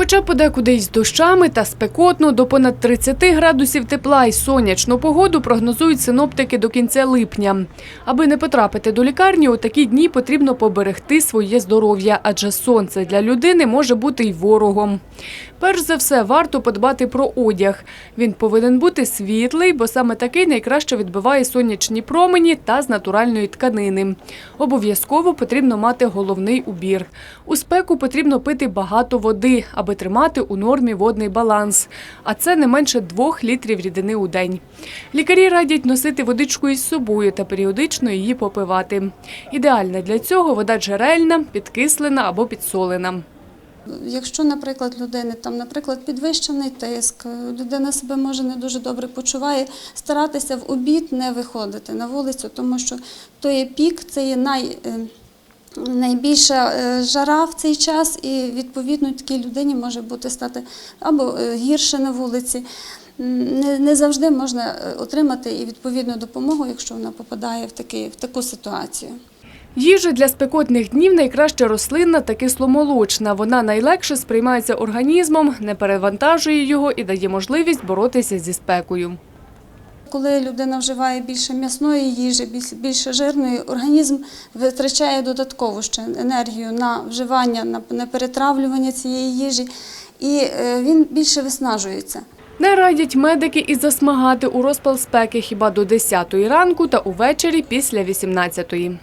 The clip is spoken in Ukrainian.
Хоча подекуди й з дощами та спекотно до понад 30 градусів тепла і сонячну погоду прогнозують синоптики до кінця липня. Аби не потрапити до лікарні, у такі дні потрібно поберегти своє здоров'я, адже сонце для людини може бути й ворогом. Перш за все, варто подбати про одяг. Він повинен бути світлий, бо саме такий найкраще відбиває сонячні промені та з натуральної тканини. Обов'язково потрібно мати головний убір. У спеку потрібно пити багато води, аби тримати у нормі водний баланс. А це не менше двох літрів рідини у день. Лікарі радять носити водичку із собою та періодично її попивати. Ідеальна для цього вода джерельна, підкислена або підсолена. Якщо, наприклад, людини там, наприклад, підвищений тиск, людина себе може не дуже добре почуває, старатися в обід не виходити на вулицю, тому що то є пік, це є най, е, найбільша е, жара в цей час, і відповідно такій людині може бути стати або е, гірше на вулиці. Не, завжди можна е, отримати і відповідну допомогу, якщо вона попадає в, такий, в таку ситуацію. Їжа для спекотних днів найкраще рослинна та кисломолочна. Вона найлегше сприймається організмом, не перевантажує його і дає можливість боротися зі спекою. Коли людина вживає більше м'ясної їжі, більше жирної, організм витрачає додаткову ще енергію на вживання, на, перетравлювання цієї їжі, і е, він більше виснажується. Не радять медики і засмагати у розпал спеки хіба до 10 ранку та увечері після 18-ї.